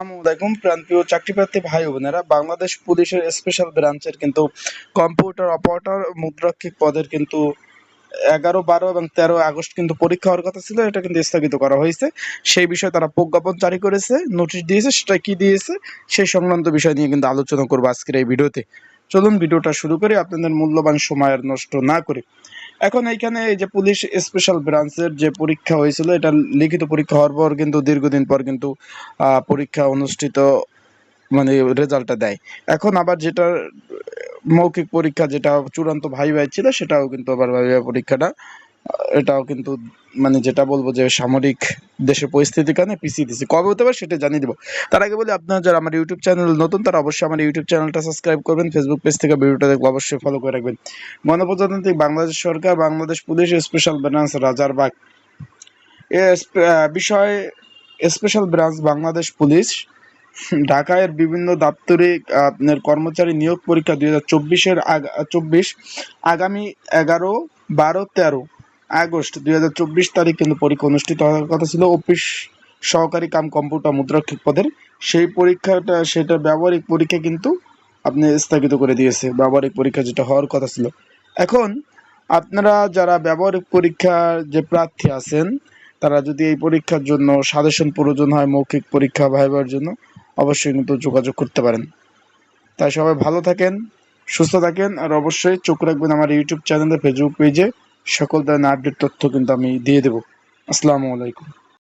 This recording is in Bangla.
আসসালামু আলাইকুম প্রান্তীয় চাকরিপ্রার্থী ভাই বোনেরা, বাংলাদেশ পুলিশের স্পেশাল ব্রাঞ্চের কিন্তু কম্পিউটার অপারেটর মুদ্রাক্ষিক পদের কিন্তু এগারো, বারো এবং তেরো আগস্ট কিন্তু পরীক্ষা হওয়ার কথা ছিল, এটা কিন্তু স্থগিত করা হয়েছে। সেই বিষয়ে তারা প্রজ্ঞাপন জারি করেছে, নোটিশ দিয়েছে, সেটা কি দিয়েছে, সেই সংক্রান্ত বিষয় নিয়ে কিন্তু আলোচনা করব আজকের এই ভিডিওতে। চলুন ভিডিওটা শুরু করি, আপনাদের মূল্যবান সময় আর নষ্ট না করে। এখন এইখানে এই যে পুলিশ স্পেশাল ব্রাঞ্চের যে পরীক্ষা হয়েছিল, এটা লিখিত পরীক্ষা হওয়ার পর কিন্তু দীর্ঘদিন পর কিন্তু পরীক্ষা অনুষ্ঠিত মানে রেজাল্টটা দেয়। এখন আবার যেটা, মৌখিক পরীক্ষা যেটা চূড়ান্ত ভাই ভাই ছিল, সেটাও কিন্তু আবার ভাই পরীক্ষাটা এটাও কিন্তু মানে যেটা বলব যে সামরিক দেশের পরিস্থিতির কারণে পিছিয়ে দিচ্ছে কবে হতে পারে সেটা জানিয়ে দেবো। তার আগে বলি, আপনারা যারা আমার ইউটিউব চ্যানেল নতুন, তারা অবশ্যই আমার ইউটিউব চ্যানেলটা সাবস্ক্রাইব করবেন ফেসবুক পেজ থেকে ভিডিওটা দেখব অবশ্যই ফলো করে রাখবেন। গণপ্রজাতান্ত্রিক বাংলাদেশ সরকার, Bangladesh police special branch Rajarbagh এ বিষয়ে স্পেশাল ব্রাঞ্চ বাংলাদেশ পুলিশ। ঢাকায় বিভিন্ন দাপ্তরিক, আপনার কর্মচারী নিয়োগ পরীক্ষা দুই হাজার চব্বিশের আগ, চব্বিশ, আগামী এগারো, বারো, তেরো। আগস্ট দুই হাজার চব্বিশ তারিখ কিন্তু পরীক্ষা অনুষ্ঠিত হওয়ার কথা ছিল। অফিস সহকারী কাম কম্পিউটার মুদ্রাক্ষিক পদের। সেই পরীক্ষাটা, সেটা ব্যবহারিক পরীক্ষা কিন্তু আপনি স্থগিত করে দিয়েছে, ব্যবহারিক পরীক্ষা যেটা হওয়ার কথা ছিল। এখন আপনারা যারা ব্যবহারিক পরীক্ষার যে প্রার্থী আছেন, তারা যদি এই পরীক্ষার জন্য সাজেশন প্রয়োজন হয়, মৌখিক পরীক্ষা ভাইবার জন্য, অবশ্যই কিন্তু যোগাযোগ করতে পারেন। তাই সবাই ভালো থাকেন, সুস্থ থাকেন, আর অবশ্যই চোখ রাখবেন আমার ইউটিউব চ্যানেলে ফেসবুক পেজে সকল ধরনের আপডেট তথ্য কিন্তু আমি দিয়ে দেবো। আসসালামু আলাইকুম।